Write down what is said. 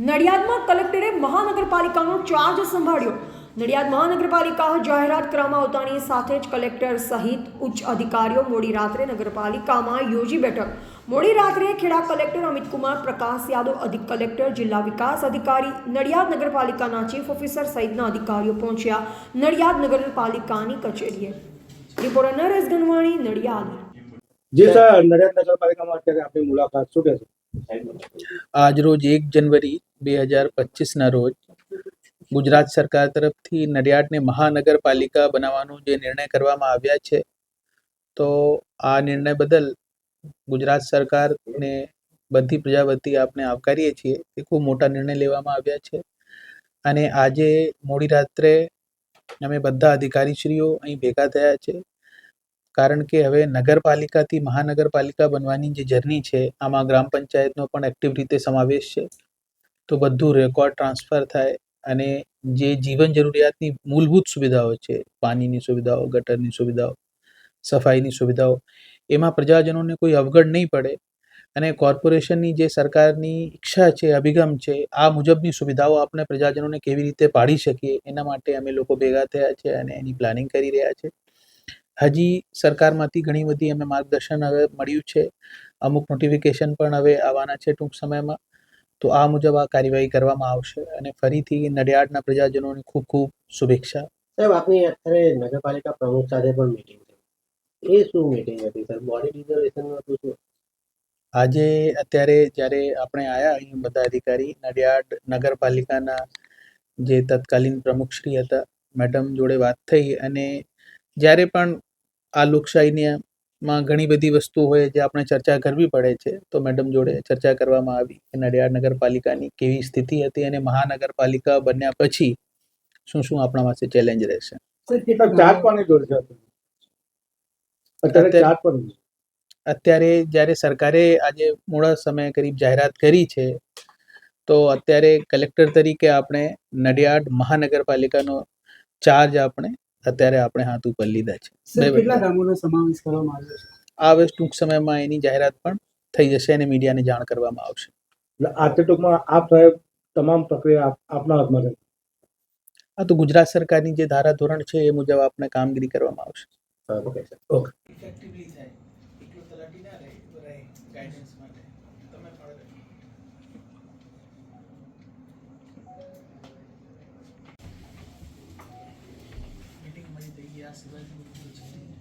નડિયાદમાં કલેક્ટરે મહાનગરપાલિકાનો ચાર્જ સંભાળ્યો. નડિયાદ મહાનગરપાલિકા જાહેરાત કરવામાં આવતાની સાથે જ કલેક્ટર સહિત ઉચ્ચ અધિકારીઓ મોડી રાત્રે નગરપાલિકામાં યોજી બેઠક. મોડી રાત્રે ખેડા કલેક્ટર અમિતકુમાર પ્રકાશ યાદવ, અધિક કલેક્ટર, જિલ્લા વિકાસ અધિકારી, નડિયાદ નગરપાલિકાના ચીફ ઓફિસર સહિતના અધિકારીઓ પહોંચ્યા નડિયાદ નગરપાલિકાની કચેરીએ. રિપોર્ટર નરેશ ગનવાણી, નડિયાદ. જી સર, નડિયાદ નગરપાલિકામાં અત્યારે આપણી મુલાકાત શું કહેશો? આજરોજ એક જનવરી બે હજાર પચીસના રોજ ગુજરાત સરકાર તરફથી નડિયાદને મહાનગરપાલિકા બનાવવાનો જે નિર્ણય કરવામાં આવ્યા છે, તો આ નિર્ણય બદલ ગુજરાત સરકારને બધી પ્રજા વતી આપણે આવકારીએ છીએ એ ખૂબ મોટા નિર્ણય લેવામાં આવ્યા છે. અને આજે મોડી રાત્રે અમે બધા અધિકારીશ્રીઓ અહીં ભેગા થયા છે. કારણ કે હવે નગરપાલિકાથી મહાનગરપાલિકા બનવાની જે જર્ની છે, આમાં ગ્રામ પંચાયતનો પણ એક્ટિવ રીતે સમાવેશ છે. તો બધું રેકોર્ડ ટ્રાન્સફર થાય અને જે જીવન જરૂરિયાતની મૂળભૂત સુવિધાઓ છે, પાણીની સુવિધાઓ, ગટરની સુવિધાઓ, સફાઈની સુવિધાઓ, એમાં પ્રજાજનોને કોઈ અવગણ નહીં પડે અને કોર્પોરેશનની જે સરકારની ઈચ્છા છે, અભિગમ છે, આ મુજબની સુવિધાઓ આપણે પ્રજાજનોને કેવી રીતે પાડી શકીએ, એના માટે અમે લોકો ભેગા થયા છે અને એની પ્લાનિંગ કરી રહ્યા છે. હજી સરકારમાંથી ઘણી બધી અમે માર્ગદર્શન હવે મળ્યું છે. અમુક નોટિફિકેશન પણ હવે આવવાના છે ટૂંક સમયમાં. તો આ મુજબ આ કાર્યવાહી કરવામાં આવશે અને ફરીથી નડિયાડના પ્રજાજનોની ખૂબ ખૂબ શુભેચ્છા. સાહેબ આપની અત્યારે નગરપાલિકા પ્રમુખ સાથે પણ મીટિંગ થઈ એ શું મીટિંગ હતી સર? બોડી રિઝર્વેશન હતું શું? આજે અત્યારે જ્યારે આપણે આવ્યા અહીં બધા અધિકારી નડિયાડ નગરપાલિકાના જે તત્કાલીન પ્રમુખશ્રી હતા મેડમ જોડે વાત થઈ અને જ્યારે પણ આ લોકશાહીની માં ઘણી બધી વસ્તુ હોય જે આપણે ચર્ચા કરવી પડે છે તો મેડમ જોડે ચર્ચા કરવામાં આવી કે નડિયાદ નગરપાલિકાની કેવી સ્થિતિ હતી અને મહાનગરપાલિકા બન્યા પછી શું શું આપણા પાસે ચેલેન્જ રહેશે. અત્યારે જ્યારે સરકારે આજે મોડા સમય કરીબ જાહેરાત કરી છે તો અત્યારે કલેક્ટર તરીકે આપણે નડિયાદ મહાનગરપાલિકાનો ચાર્જ આપણે અત્યારે આપણે હાથ ઉપર લીધા છે. કેટલા ગામોનો સમાવેશ કરવામાં આવ્યો છે? આ હવે ટૂંક સમયમાં એની જાહેરાત પણ થઈ જશે અને મીડિયાને જાણ કરવામાં આવશે. એટલે આજથી ટૂંકમાં આપ સાહેબ તમામ પ્રક્રિયા આપ- આપના હાથમાં રહેશે આ તો ગુજરાત સરકારની જે ધારા ધોરણ છે એ મુજબ આપણે કામગીરી કરવામાં આવશે. Okay sir. ઇફેક્ટિવલી થાય. એટલું તલાટી ના રહે ગાઈડન્સ માટે. તમે મીટિંગ या सगळ्या